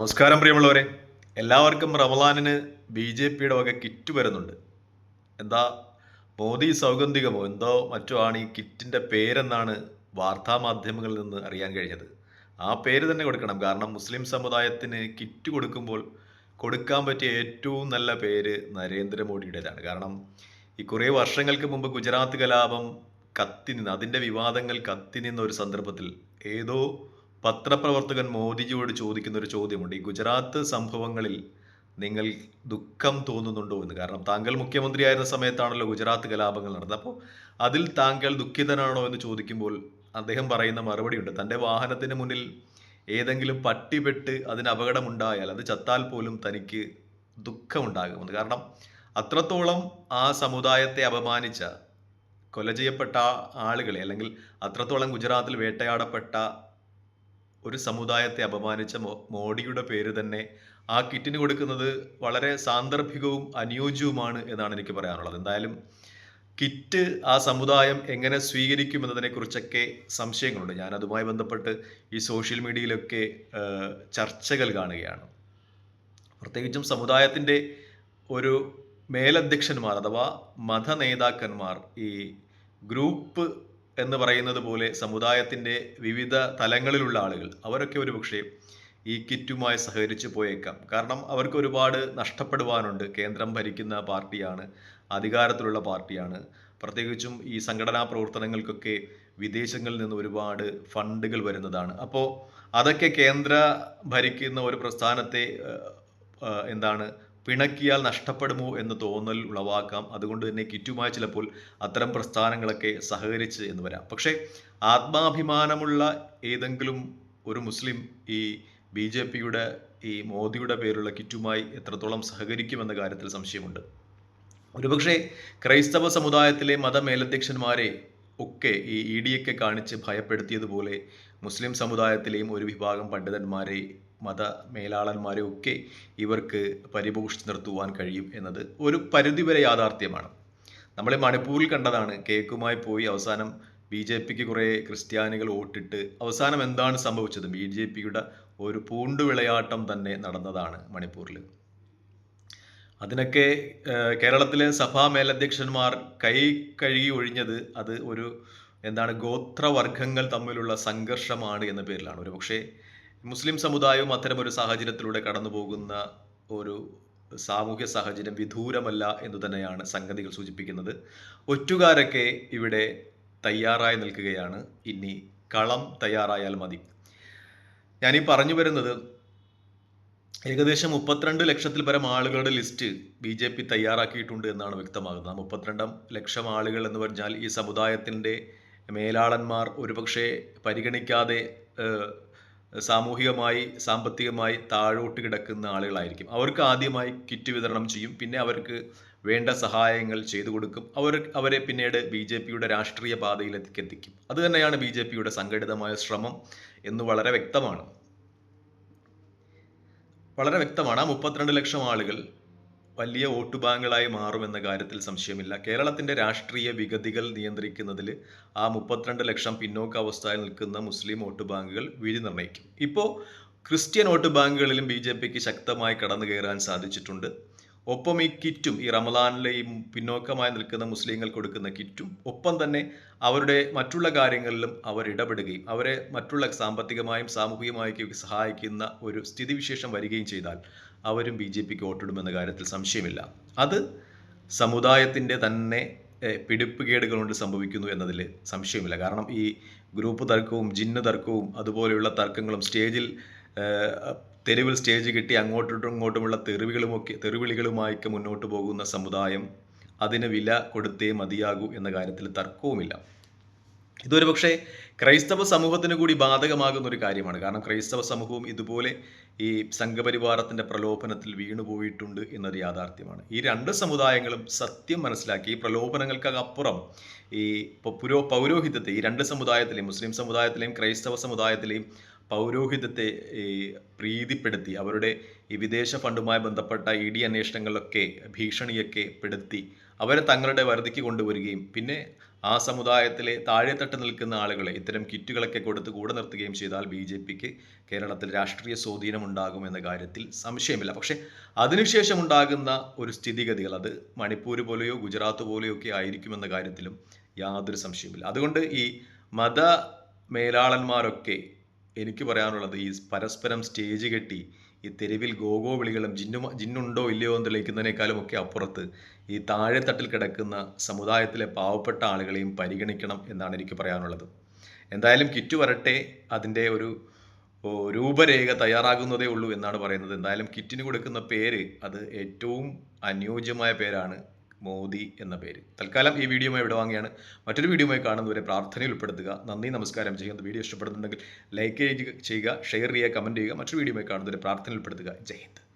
നമസ്കാരം പ്രിയമുള്ളവരെ. എല്ലാവർക്കും റമലാനിന് ബി ജെ പിയുടെ വക കിറ്റ് വരുന്നുണ്ട്. എന്താ മോദി സൗഗന്ധികമോ? എന്തോ മറ്റോ ആണ് ഈ കിറ്റിന്റെ പേരെന്നാണ് വാർത്താ മാധ്യമങ്ങളിൽ നിന്ന് അറിയാൻ കഴിഞ്ഞത്. ആ പേര് തന്നെ കൊടുക്കണം. കാരണം മുസ്ലിം സമുദായത്തിന് കിറ്റ് കൊടുക്കുമ്പോൾ കൊടുക്കാൻ പറ്റിയ ഏറ്റവും നല്ല പേര് നരേന്ദ്രമോദിയുടേതാണ്. കാരണം ഈ കുറേ വർഷങ്ങൾക്ക് മുമ്പ് ഗുജറാത്ത് കലാപം കത്തി നിന്ന് അതിന്റെ വിവാദങ്ങൾ കത്തി നിന്ന ഒരു സന്ദർഭത്തിൽ ഏതോ പത്രപ്രവർത്തകൻ മോദിജിയോട് ചോദിക്കുന്ന ഒരു ചോദ്യമുണ്ട്. ഈ ഗുജറാത്ത് സംഭവങ്ങളിൽ നിങ്ങൾ ദുഃഖം തോന്നുന്നുണ്ടോ എന്ന്. കാരണം താങ്കൾ മുഖ്യമന്ത്രിയായിരുന്ന സമയത്താണല്ലോ ഗുജറാത്ത് കലാപങ്ങൾ നടന്നത്. അപ്പോൾ അതിൽ താങ്കൾ ദുഃഖിതനാണോ എന്ന് ചോദിക്കുമ്പോൾ അദ്ദേഹം പറയുന്ന മറുപടിയുണ്ട്. തന്റെ വാഹനത്തിന് മുന്നിൽ ഏതെങ്കിലും പട്ടിപെട്ട് അതിന് അപകടമുണ്ടായാൽ അത് ചത്താൽ പോലും തനിക്ക് ദുഃഖമുണ്ടാകുമെന്ന്. കാരണം അത്രത്തോളം ആ സമുദായത്തെ അപമാനിച്ച കൊല ചെയ്യപ്പെട്ട ആളുകളെ അല്ലെങ്കിൽ അത്രത്തോളം ഗുജറാത്തിൽ വേട്ടയാടപ്പെട്ട ഒരു സമുദായത്തെ അപമാനിച്ച മോഡിയുടെ പേര് തന്നെ ആ കിറ്റിന് കൊടുക്കുന്നത് വളരെ സാന്ദർഭികവും അനുയോജ്യവുമാണ് എന്നാണ് എനിക്ക് പറയാനുള്ളത്. എന്തായാലും കിറ്റ് ആ സമുദായം എങ്ങനെ സ്വീകരിക്കും എന്നതിനെക്കുറിച്ചൊക്കെ സംശയങ്ങളുണ്ട്. ഞാൻ അതുമായി ബന്ധപ്പെട്ട് ഈ സോഷ്യൽ മീഡിയയിലൊക്കെ ചർച്ചകൾ കാണുകയാണ്. പ്രത്യേകിച്ചും സമുദായത്തിന്റെ ഒരു മേലധ്യക്ഷന്മാർ അഥവാ മത നേതാക്കന്മാർ ഈ ഗ്രൂപ്പ് എന്ന് പറയുന്നത് പോലെ സമുദായത്തിന്റെ വിവിധ തലങ്ങളിലുള്ള ആളുകൾ അവരൊക്കെ ഒരു പക്ഷേ ഈ കിറ്റുമായി സഹകരിച്ച് പോയേക്കാം. കാരണം അവർക്ക് ഒരുപാട് നഷ്ടപ്പെടുവാനുണ്ട്. കേന്ദ്രം ഭരിക്കുന്ന പാർട്ടിയാണ് അധികാരത്തിലുള്ള പാർട്ടിയാണ്. പ്രത്യേകിച്ചും ഈ സംഘടനാ പ്രവർത്തനങ്ങൾക്കൊക്കെ വിദേശങ്ങളിൽ നിന്ന് ഒരുപാട് ഫണ്ടുകൾ വരുന്നതാണ്. അപ്പോൾ അതൊക്കെ കേന്ദ്ര ഭരിക്കുന്ന ഒരു പ്രസ്ഥാനത്തെ എന്താണ് പിണക്കിയാൽ നഷ്ടപ്പെടുമോ എന്ന് തോന്നൽ ഉളവാക്കാം. അതുകൊണ്ട് തന്നെ കിറ്റുമായി ചിലപ്പോൾ അത്തരം പ്രസ്ഥാനങ്ങളൊക്കെ സഹകരിച്ച് എന്ന് വരാം. പക്ഷേ ആത്മാഭിമാനമുള്ള ഏതെങ്കിലും ഒരു മുസ്ലിം ഈ ബി ജെ പിയുടെ ഈ മോദിയുടെ പേരുള്ള കിറ്റുമായി എത്രത്തോളം സഹകരിക്കുമെന്ന കാര്യത്തിൽ സംശയമുണ്ട്. ഒരുപക്ഷെ ക്രൈസ്തവ സമുദായത്തിലെ മതമേലധ്യക്ഷന്മാരെ ഒക്കെ ഈ ഇ ഡിയൊക്കെ കാണിച്ച് ഭയപ്പെടുത്തിയതുപോലെ മുസ്ലിം സമുദായത്തിലെയും ഒരു വിഭാഗം പണ്ഡിതന്മാരെ മത മേലാളന്മാരെ ഒക്കെ ഇവർക്ക് പരിപോഷിച്ച് നിർത്തുവാൻ കഴിയും എന്നത് ഒരു പരിധിവരെ യാഥാർത്ഥ്യമാണ്. നമ്മൾ മണിപ്പൂരിൽ കണ്ടതാണ്. കേക്കുമായി പോയി അവസാനം ബി ജെ പിക്ക് കുറേ ക്രിസ്ത്യാനികൾ വോട്ടിട്ട് അവസാനം എന്താണ് സംഭവിച്ചത്? ബി ജെ പിയുടെ ഒരു പൂണ്ടുവിളയാട്ടം തന്നെ നടന്നതാണ് മണിപ്പൂരിൽ. അതിനൊക്കെ കേരളത്തിലെ സഭാ മേലധ്യക്ഷന്മാർ കൈ കഴുകി ഒഴിഞ്ഞത് അത് ഒരു എന്താണ് ഗോത്രവർഗങ്ങൾ തമ്മിലുള്ള സംഘർഷമാണ് എന്ന പേരിലാണ്. ഒരു പക്ഷേ മുസ്ലിം സമുദായവും അത്തരം ഒരു സാഹചര്യത്തിലൂടെ കടന്നു പോകുന്ന ഒരു സാമൂഹ്യ സാഹചര്യം വിദൂരമല്ല എന്ന് തന്നെയാണ് സംഗതികൾ സൂചിപ്പിക്കുന്നത്. ഒറ്റുകാരൊക്കെ ഇവിടെ തയ്യാറായി നിൽക്കുകയാണ്. ഇനി കളം തയ്യാറായാൽ മതി. ഞാനീ പറഞ്ഞു വരുന്നത് ഏകദേശം മുപ്പത്തിരണ്ട് ലക്ഷത്തിൽ പരം ആളുകളുടെ ലിസ്റ്റ് ബി ജെ പി തയ്യാറാക്കിയിട്ടുണ്ട് എന്നാണ് വ്യക്തമാകുന്നത്. മുപ്പത്തിരണ്ടാം ലക്ഷം ആളുകൾ എന്ന് പറഞ്ഞാൽ ഈ സമുദായത്തിന്റെ മേലാളന്മാർ ഒരുപക്ഷെ പരിഗണിക്കാതെ സാമൂഹികമായി സാമ്പത്തികമായി താഴോട്ട് കിടക്കുന്ന ആളുകളായിരിക്കും. അവർക്ക് ആദ്യമായി കിറ്റ് വിതരണം ചെയ്യും. പിന്നെ അവർക്ക് വേണ്ട സഹായങ്ങൾ ചെയ്തു കൊടുക്കും. അവർ അവരെ പിന്നീട് ബി ജെ പിയുടെ രാഷ്ട്രീയ പാതയിലേക്ക് എത്തിക്കും. അത് തന്നെയാണ് ബി ജെ പിയുടെ സംഘടിതമായ ശ്രമം എന്ന് വളരെ വ്യക്തമാണ്. വളരെ വ്യക്തമാണ്. ആ മുപ്പത്തിരണ്ട് ലക്ഷം ആളുകൾ വലിയ വോട്ട് ബാങ്കുകളായി മാറുമെന്ന കാര്യത്തിൽ സംശയമില്ല. കേരളത്തിന്റെ രാഷ്ട്രീയ വിഗതികൾ നിയന്ത്രിക്കുന്നതിൽ ആ മുപ്പത്തിരണ്ട് ലക്ഷം പിന്നോക്കാവസ്ഥയിൽ നിൽക്കുന്ന മുസ്ലിം വോട്ട് ബാങ്കുകൾ വിധി നിർണയിക്കും. ഇപ്പോൾ ക്രിസ്ത്യൻ വോട്ട് ബാങ്കുകളിലും ബി ശക്തമായി കടന്നു കയറാൻ സാധിച്ചിട്ടുണ്ട്. ഒപ്പം ഈ കിറ്റും ഈ റമദാനിലെ ഈ പിന്നോക്കമായി നിൽക്കുന്ന മുസ്ലിങ്ങൾ കൊടുക്കുന്ന കിറ്റും ഒപ്പം തന്നെ അവരുടെ മറ്റുള്ള കാര്യങ്ങളിലും അവർ ഇടപെടുകയും അവരെ മറ്റുള്ള സാമ്പത്തികമായും സാമൂഹികമായും സഹായിക്കുന്ന ഒരു സ്ഥിതിവിശേഷം വരികയും ചെയ്താൽ അവരും ബി ജെ പിക്ക് വോട്ടിടുമെന്ന കാര്യത്തിൽ സംശയമില്ല. അത് സമുദായത്തിന്റെ തന്നെ പിടിപ്പുകേടുകൾ കൊണ്ട് സംഭവിക്കുന്നു എന്നതിൽ സംശയമില്ല. കാരണം ഈ ഗ്രൂപ്പ് തർക്കവും ജിന്ന് തർക്കവും അതുപോലെയുള്ള തർക്കങ്ങളും സ്റ്റേജിൽ തെരുവിൽ സ്റ്റേജ് കിട്ടി അങ്ങോട്ടും ഇങ്ങോട്ടുമുള്ള തെറിവികളുമൊക്കെ തെറിവിളികളുമായൊക്കെ മുന്നോട്ട് പോകുന്ന സമുദായം അതിന് വില കൊടുത്തേ മതിയാകൂ എന്ന കാര്യത്തിൽ തർക്കവുമില്ല. ഇതൊരു പക്ഷേ ക്രൈസ്തവ സമൂഹത്തിന് കൂടി ബാധകമാകുന്ന ഒരു കാര്യമാണ്. കാരണം ക്രൈസ്തവ സമൂഹവും ഇതുപോലെ ഈ സംഘപരിവാരത്തിന്റെ പ്രലോഭനത്തിൽ വീണുപോയിട്ടുണ്ട് എന്നൊരു യാഥാർത്ഥ്യമാണ്. ഈ രണ്ട് സമുദായങ്ങളും സത്യം മനസ്സിലാക്കി ഈ പ്രലോഭനങ്ങൾക്കപ്പുറം ഈ പുരോ പൗരോഹിത്യത്തെ ഈ രണ്ട് സമുദായത്തിലെയും മുസ്ലിം സമുദായത്തിലെയും ക്രൈസ്തവ സമുദായത്തിലെയും പൗരോഹിത്യത്തെ ഈ പ്രീതിപ്പെടുത്തി അവരുടെ ഈ വിദേശ ഫണ്ടുമായി ബന്ധപ്പെട്ട ഇ ഡി അന്വേഷണങ്ങളിലൊക്കെ ഭീഷണിയൊക്കെ പെടുത്തി അവരെ തങ്ങളുടെ വരുതിക്ക് കൊണ്ടുവരികയും പിന്നെ ആ സമുദായത്തിലെ താഴെത്തട്ട് നിൽക്കുന്ന ആളുകളെ ഇത്തരം കിറ്റുകളൊക്കെ കൊടുത്ത് കൂടെ നിർത്തുകയും ചെയ്താൽ ബി ജെ പിക്ക് കേരളത്തിൽ രാഷ്ട്രീയ സ്വാധീനം ഉണ്ടാകും എന്ന കാര്യത്തിൽ സംശയമില്ല. പക്ഷേ അതിനുശേഷം ഉണ്ടാകുന്ന ഒരു സ്ഥിതിഗതികൾ അത് മണിപ്പൂർ പോലെയോ ഗുജറാത്ത് പോലെയോ ഒക്കെ ആയിരിക്കുമെന്ന കാര്യത്തിലും യാതൊരു സംശയമില്ല അതുകൊണ്ട് ഈ മത മേലാളന്മാരൊക്കെ എനിക്ക് പറയാനുള്ളത് ഈ പരസ്പരം സ്റ്റേജ് കെട്ടി ഈ തെരുവിൽ ഗോഗോ വിളികളും ജിന്നു ജിന്നുണ്ടോ ഇല്ലയോ എന്ന് തെളിയിക്കുന്നതിനേക്കാളും ഒക്കെ അപ്പുറത്ത് ഈ താഴെത്തട്ടിൽ കിടക്കുന്ന സമുദായത്തിലെ പാവപ്പെട്ട ആളുകളെയും പരിഗണിക്കണം എന്നാണ് എനിക്ക് പറയാനുള്ളത്. എന്തായാലും കിറ്റ് വരട്ടെ അതിന്റെ ഒരു രൂപരേഖ തയ്യാറാകുന്നതേ ഉള്ളൂ എന്നാണ് പറയുന്നത്. എന്തായാലും കിറ്റിന് കൊടുക്കുന്ന പേര് അത് ഏറ്റവും അനുയോജ്യമായ പേരാണ്. മോദി എന്ന പേര്. തൽക്കാലം ഈ വീഡിയോയുമായി വിടവാങ്ങിയാണ് മറ്റൊരു വീഡിയോയുമായി കാണുന്നവരെ പ്രാർത്ഥനയിൽ ഉൾപ്പെടുത്തുക. നന്ദി നമസ്കാരം ചെയ്യുന്ന വീഡിയോ ഇഷ്ടപ്പെടുന്നുണ്ടെങ്കിൽ ലൈക്ക് ചെയ്യുക ഷെയർ ചെയ്യുക കമന്റ് ചെയ്യുക. മറ്റൊരു വീഡിയോയുമായി കാണുന്നവരെ പ്രാർത്ഥനയിൽ ഉൾപ്പെടുത്തുക. ജയ് ഹിന്ദ്.